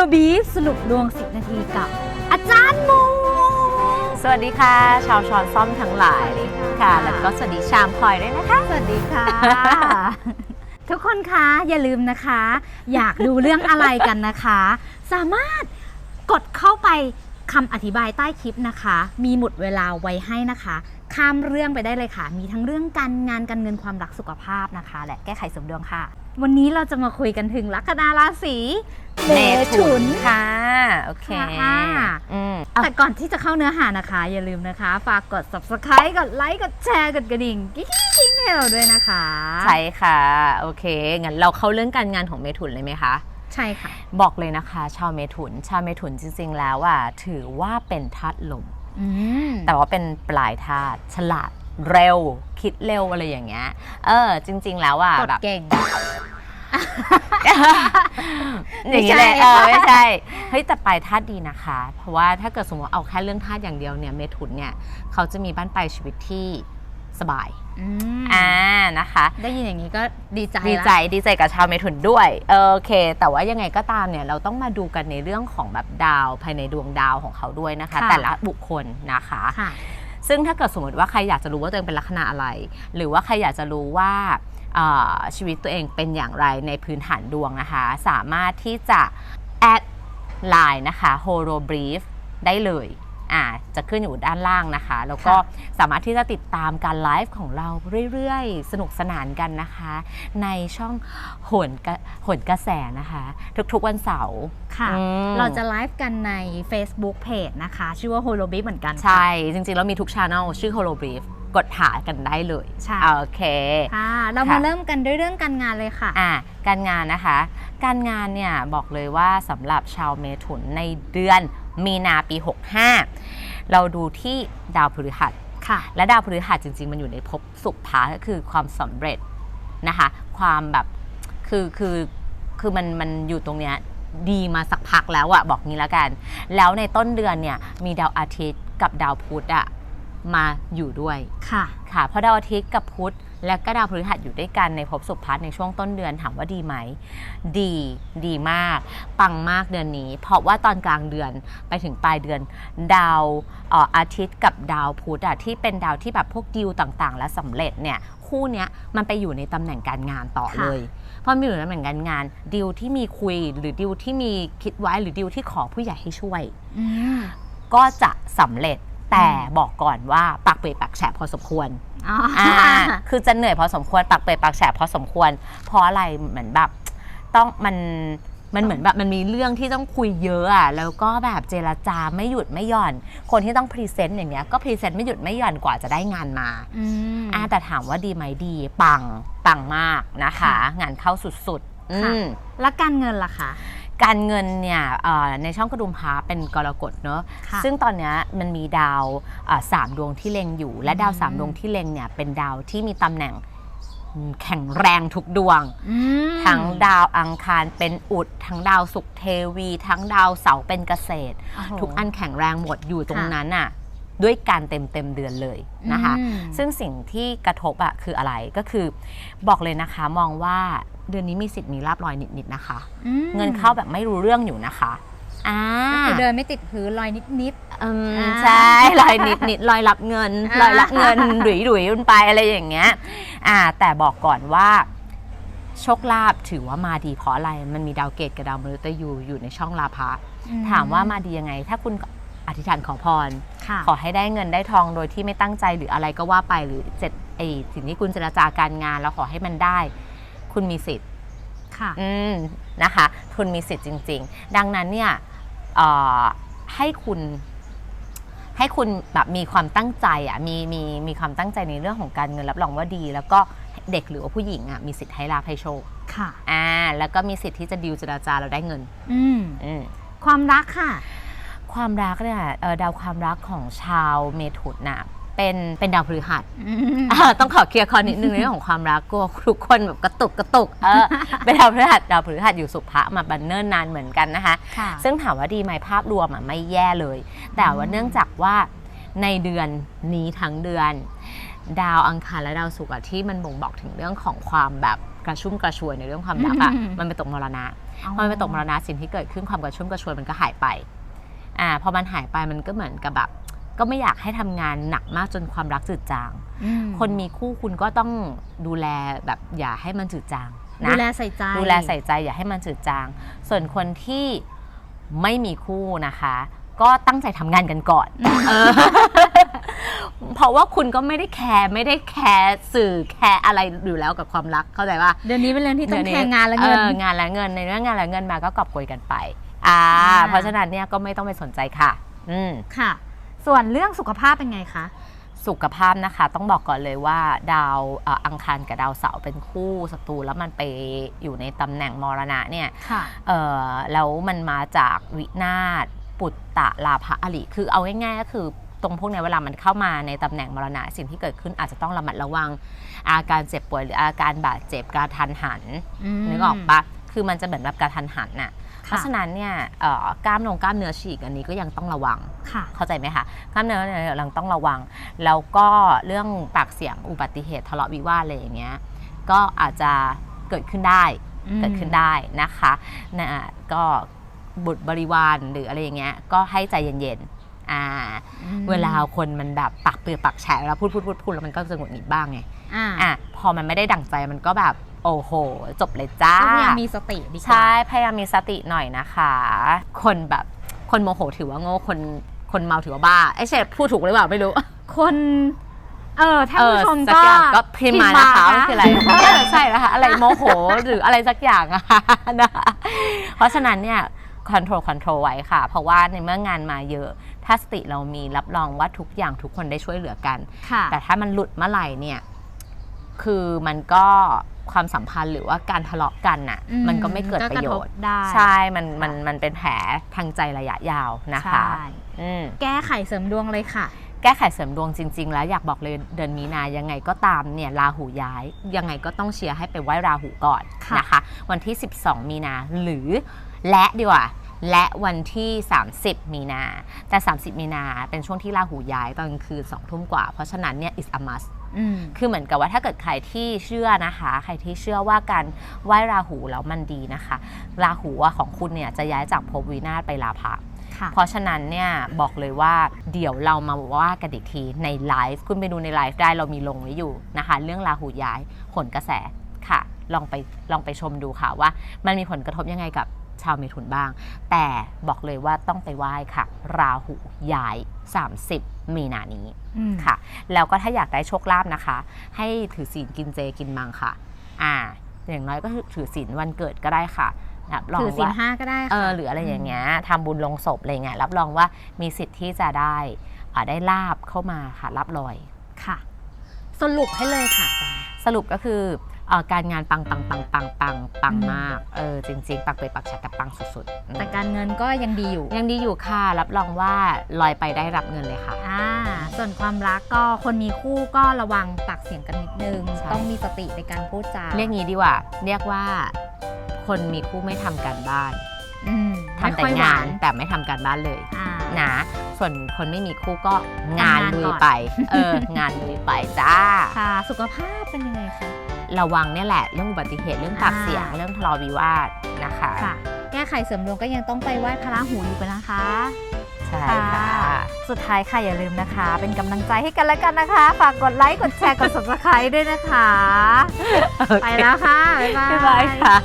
โลบีฟสรุปดวง 10 นาทีกับ อาจารย์โมสวัสดีค่ะ ชาวช้อนซ่อมทั้งหลายสวัสดีค่ะ ค่ะ แล้วก็สวัสดีชามพลอยด้วยนะคะ สวัสดีค่ะ ทุกคนคะอย่าลืมนะคะ อยากดูเรื่องอะไรกันนะคะ สามารถกดเข้าไปคำอธิบายใต้คลิปนะคะ มีหมุดเวลาไว้ให้นะคะ ข้ามเรื่องไปได้เลยค่ะ มีทั้งเรื่องการงานการเงินความรักสุขภาพนะคะ และแก้ไขสมดวงค่ะ วันนี้เราจะมาคุยกันถึงลัคนาราศีเมถุนค่ะ โอเคค่ะอืมแต่ก่อนที่จะเข้าเนื้อหานะคะ อย่าลืมนะคะ ฝากกด subscribe กดไลค์กดแชร์กดกระดิ่งกิ๊งๆให้เราด้วยนะคะ ใช่ค่ะ โอเค งั้นเราเข้าเรื่องการงานของเมถุนเลยไหมคะ ใช่ค่ะ บอกเลยนะคะ ชาวเมถุน ชาวเมถุนจริง ๆ แล้วอะถือว่าเป็นธาตุลมอืมแต่ว่าเป็นปลายธาตุฉลาดเร็ว คิดเร็วอะไรอย่างเงี้ย เออ จริง ๆ แล้วอะกดแบบเก่ง อย่างนี้เลยไม่ใช่เออไม่ใช่เฮ้ยแต่ปลายธาตุดีนะคะ เพราะว่าถ้าเกิดสมมติเอาแค่เรื่องธาตุอย่างเดียวเนี่ยเมถุนเนี่ยเขาจะมีบ้านปลายชีวิตที่สบายอืมอ่านะคะ ได้ยินอย่างนี้ก็ดีใจดีละใจดีใจกับชาวเมถุนด้วยเออโอเค แต่ว่ายังไงก็ตามเนี่ยเราต้องมาดูกันในเรื่องของแบบดาวภายในดวงดาวของเขาด้วยนะคะค่ะแต่ละบุคคลนะคะค่ะซึ่งถ้าเกิดสมมติว่าใครอยากจะรู้ว่าตัวเองเป็นลัคนาอะไร หรือว่าใครอยากจะรู้ว่าเอ่อ ชีวิตตัวเองเป็นอย่างไรในพื้นฐานดวงนะคะ สามารถที่จะแอดไลน์นะคะ horo brief ได้เลยอ่าจะขึ้นอยู่ด้านล่างนะคะ แล้วก็ค่ะสามารถที่จะติดตามการไลฟ์ของเราเรื่อยๆ สนุกสนานกันนะคะ ในช่องโหนกระโหนกระแสนะคะ ทุกๆวันเสาร์ค่ะอืมเราจะไลฟ์กันใน Facebook Page นะคะ ชื่อว่า h o l o b i เหมือนกันค่ะใช่ จริงๆ แล้วมีทุกช anel ชื่อ holo brief กดหากันได้เลยใช่ โอเค ค่ะเรามาค่ะ เริ่มกันด้วยเรื่องการงานเลยค่ะ อะการงานนะคะ การงานเนี่ยบอกเลยว่าสำหรับชาวเมถุนในเดือนมีนาปี 65 เราดูที่ดาวพฤหัส ค่ะ และดาวพฤหัสจริง ๆ มันอยู่ในภพสุภาก็คือความสำเร็จนะคะ ความแบบคือคือคือมันมันอยู่ตรงเนี้ยดีมาสักพักแล้วอะบอกงี้แล้วกัน แล้วในต้นเดือนเนี่ยมีดาวอาทิตย์กับดาวพุธอะ มาอยู่ด้วยค่ะ ค่ะเพราะดาวอาทิตย์กับพุธและก็ดาวพฤหัสอยู่ด้วยกันในภพสุภาในช่วงต้นเดือนถามว่าดีไหม ดีดีมาก ปังมากเดือนนี้ เพราะว่าตอนกลางเดือนไปถึงปลายเดือน ดาวเอ่ออาทิตย์กับดาวพุธอะที่เป็นดาวที่แบบพวกดีลต่างๆ และสำเร็จเนี่ยคู่เนี้ยมันไปอยู่ในตำแหน่งการงานต่อค่ะเลยเพราะมันอยู่ในตำแหน่งการงานดีลที่มีคุยหรือดีลที่มีคิดไว้หรือดีลที่ขอผู้ใหญ่ให้ช่วยอืมก็จะสำเร็จ แต่อืมบอกก่อนว่าปักเปรปักแฉะพอสมควรอ๋ออ่า คือจะเหนื่อยพอสมควรปักเปรปักแฉะพอสมควร เพราะอะไรเหมือนแบบต้องมันมันเหมือนแบบมันมีเรื่องที่ต้องคุยเยอะอะแล้วก็แบบเจรจาไม่หยุดไม่หย่อน คนที่ต้องพรีเซนต์อย่างเงี้ยก็พรีเซนต์ไม่หยุดไม่หย่อนกว่าจะได้งานมา อืม อ่าแต่ถามว่าดีไหมดีปังปังมากนะคะ ค่ะงานเข้าสุดๆอืค่ะ มแล้วการเงินล่ะคะ การเงินเนี่ยเอ่อในช่องกระดุมพร้าเป็นกรกฎเนอะค่ะซึ่งตอนเนี้ยมันมีดาวอ่าสามดวงที่เล็งอยู่ และดาวอืมสามดวงที่เล็งเนี่ยเป็นดาวที่มีตำแหน่งแข็งแรงทุกดวง อืม ทั้งดาวอังคารเป็นอุด ทั้งดาวศุกร์เทวี ทั้งดาวเสาร์เป็นเกษตรโอ้โหทุกอันแข็งแรงหมดอยู่ตรงค่ะ นั้นน่ะ ด้วยการเต็มเต็มๆเดือนเลยนะคะอืมซึ่งสิ่งที่กระทบอะคืออะไรก็คือ บอกเลยนะคะมองว่าเดือนนี้มีสิทธิ์มีลาบลอยนิดๆนะคะอืมเงินเข้าแบบไม่รู้เรื่องอยู่นะคะอ่าคือเดินไม่ติดพื้นลอยนิดอืมอ่าใช่ลอยนิดนิดลอยรับเงินอ่าลอยรับเงินหลุยหลุยๆมันไปอะไรอย่างเงี้ยอ่าแต่บอกก่อนว่าโชคลาภถือว่ามาดีเพราะอะไร มันมีดาวเกตกับดาวมฤตยูอยู่ในช่องลาภะๆถามว่ามาดียังไง ถ้าคุณ อธิษฐานขอพร ค่ะขอให้ได้เงินได้ทองโดยที่ไม่ตั้งใจหรืออะไรก็ว่าไปหรือเจ็ดไอสิ่งที่คุณเจรจาการงาน แล้วขอให้มันได้ คุณมีสิทธิ์ค่ะ อืมนะคะ คุณมีสิทธิ์จริง ๆ ดังนั้นเนี่ยเอ่อให้คุณ ให้คุณแบบมีความตั้งใจอะมีมีมีความตั้งใจในเรื่องของการเงินรับรองว่าดี แล้วก็เด็กหรือว่าผู้หญิงอะมีสิทธิ์ให้ลาภให้โชคค่ะ อ่าแล้วก็มีสิทธิ์ที่จะดิวเจราจาเราได้เงิน อืม อืม ความรักค่ะ ความรักเนี่ยเอ่อดาวความรักของชาวเมถุนน่ะเป็นเป็นดาวพฤหัสอืมอ่าต้องขอเคลียร์คอนิดนึงในเรื่องของความรักกลัวทุกคนแบบกระตุกกระตุกเออเป็นดาวพฤหัสดาวพฤหัสอยู่สุภะมาบันเนิ่นนานเหมือนกันนะคะ ค่ะ ซึ่งถามว่าดีไหมภาพรวมอะไม่แย่เลย แต่ว่าเนื่องจากว่าในเดือนนี้ทั้งเดือน ดาวอังคารและดาวศุกร์อะที่มันบ่งบอกถึงเรื่องของความแบบกระชุ่มกระชวยในเรื่องความรักอะอืม มันไปตกมรณะพอมันไปตกมรณะสิ่งที่เกิดขึ้นความกระชุ่มกระชวยมันก็หายไป อ่าพอมันหายไปมันก็เหมือนกับแบบก็ไม่อยากให้ทำงานหนักมากจนความรักจืดจางอืมคนมีคู่คุณก็ต้องดูแลแบบอย่าให้มันจืดจางนะดูแลใส่ใจดูแลใส่ใจอย่าให้มันจืดจาง ส่วนคนที่ไม่มีคู่นะคะ ก็ตั้งใจทำงานกันก่อนเออเพราะว่าคุณก็ไม่ได้แคร์ไม่ได้แคร์สื่อแคร์อะไรอยู่แล้วกับความรักเข้าใจป่ะเดือนนี้เป็นเดือนที่ต้องดืแข่งงานและเงินอองานและเงินในเรื่องงานและเงินมาก็กอบโกยกันไป อ่า อ่า เพราะฉะนั้นเนี่ยก็ไม่ต้องไปสนใจค่ะ อืม ค่ะ ส่วนเรื่องสุขภาพเป็นไงคะ สุขภาพนะคะต้องบอกก่อนเลยว่าดาวเอ่ออังคารกับดาวเสาร์เป็นคู่ศัตรูแล้วมันไปอยู่ในตำแหน่งมรณะเนี่ยค่ะ เออแล้วมันมาจากวินาศปุตตะลาภะอริคือเอาง่ายๆก็คือตรงพวกเนี้ยเวลามันเข้ามาในตำแหน่งมรณะสิ่งที่เกิดขึ้นอาจจะต้องระมัดระวัง อาการเจ็บป่วยหรืออาการบาดเจ็บการทันหัน นึกออกปะคือมันจะเหมือนแบบกระทันหันน่ะ เพราะฉะนั้นเนี่ยเอ่อกล้ามลงกล้ามเนื้อฉีกอันนี้ก็ยังต้องระวังค่ะเข้าใจไหมคะกล้ามเนื้อเนี่ยเราต้องระวัง แล้วก็เรื่องปากเสียงอุบัติเหตุทะเลาะวิวาทอะไรอย่างเงี้ยก็อาจจะเกิดขึ้นได้อืมเกิดขึ้นได้นะคะนะก็บุตรบริวารหรืออะไรอย่างเงี้ยก็ให้ใจเย็นๆอ่าอืมเวลาคนมันแบบปากเปลือกปากแฉะแล้วพูดพูดพูดพูดแล้วมันก็จะหงุดหงิดบ้างไงอ่าอะพอมันไม่ได้ดั่งใจมันก็แบบ โอ้โห จบเลยจ้าก็พยายามมีสติดีกว่าใช่ พยายามมีสติหน่อยนะคะ คนแบบคนโมโหถือว่าโง่คนคนเมาถือว่าบ้าไอ้เชฟพูดถูกหรือเปล่าไม่รู้ คนเออท่านผู้ชมสัก็อย่างก็พิมพ์มานะคะพิว่าพ์คืออะไรเออใช่นะคะอะไรโมโหหรืออะไรสักอย่างอะนะคะเพราะฉะนั้นเนี่ยคอนโทรลคอนโทรลไว้ค่ะ เพราะว่าในเมื่องานมาเยอะ ถ้าสติเรามีรับรองว่าทุกอย่างทุกคนได้ช่วยเหลือกันค่ะแต่ถ้ามันหลุดเมื่อไหร่เนี่ย คือมันก็ ความสัมพันธ์หรือว่าการทะเลาะกันน่ะอืมมันก็ไม่เกิดประโยชน์ ก็กระทบได้ใช่ มันมันมันเป็นแผลทางใจระยะยาวนะคะใช่อืม แก้ไขเสริมดวงเลยค่ะ แก้ไขเสริมดวงจริง ๆ แล้วอยากบอกเลยเดือนมีนายังไงก็ตามเนี่ยราหูย้าย ยังไงก็ต้องเชียร์ให้ไปไหว้ราหูก่อนค่ะ นะคะ วันที่ 12 มีนาหรือและดีกว่า และวันที่ 30 มีนา แต่ 30 มีนาเป็นช่วงที่ราหูย้ายตอนกลางคืน2ทุ่มกว่า เพราะฉะนั้นเนี่ย is a must อืมคือเหมือนกับว่าถ้าเกิดใครที่เชื่อนะคะ ใครที่เชื่อว่าการไหว้ราหูแล้วมันดีนะคะ ราหูอะของคุณเนี่ยจะย้ายจากภพวินาศไปลาภะค่ะเพราะฉะนั้นเนี่ยบอกเลยว่าเดี๋ยวเรามาว่ากันอีกทีในไลฟ์คุณไปดูในไลฟ์ได้เรามีลงไว้อยู่นะคะ เรื่องราหูย้ายผลกระแสค่ะ ลองไปลองไปชมดูค่ะว่ามันมีผลกระทบยังไงกับ ชาวเมถุนบ้าง แต่บอกเลยว่าต้องไปไหว้ค่ะ ราหูย้าย 30 มีนานี้อืมค่ะ แล้วก็ถ้าอยากได้โชคลาภนะคะ ให้ถือศีลกินเจกินมังค่ะ อ่า อย่างน้อยก็ถือศีลวันเกิดก็ได้ค่ะรับรองถือศีลว่าห้าก็ได้ค่ะเออหรืออะไรอย่างเงี้ยทำบุญลงศพอะไรเงี้ยรับรองว่ามีสิทธิ์ที่จะได้อ่าได้ลาบเข้ามาค่ะรับลอยค่ะ สรุปให้เลยค่ะอาจารย์สรุปก็คือ เอ่อการงานปังปังปังปังปังปังอืมมากเออจริงๆปังเปยปักชัดแต่ปังสุดๆอืมแต่การเงินก็ยังดีอยู่ยังดีอยู่ค่ะรับรองว่าลอยไปได้รับเงินเลยค่ะ อ่าส่วนความรักก็คนมีคู่ก็ระวังปากเสียงกันนิดนึง ใช่ ต้องมีสติในการพูดจาเรียกงี้ดีกว่า เรียกว่า คนมีคู่ไม่ทำการบ้านอืมทำแต่ไม่ค่อยหงาวนแต่ไม่ทำการบ้านเลย อ่า นะส่วนคนไม่มีคู่ก็งานทำงานลุก่ยอน ไป เออ งานลุยไปจ้า ค่ะ สุขภาพเป็นยังไงคะ ระวังเนี่ยแหละ เรื่องอุบัติเหตุเรื่องปากอ่าเสียงเรื่องทะเลาะวิวาทนะคะค่ะ แก้ไขเสริมดวงก็ยังต้องไปไหว้พระราหูอยู่กันนะคะ ใช่ค่ะ สุดท้ายค่ะอย่าลืมนะคะ เป็นกำลังใจให้กันและกันนะคะ ฝากกดไลค์ กดแชร์ กด subscribe ด้วยนะคะ ไปแล้วค่ะ บ๊ายบาย บ๊ายบายค่ะ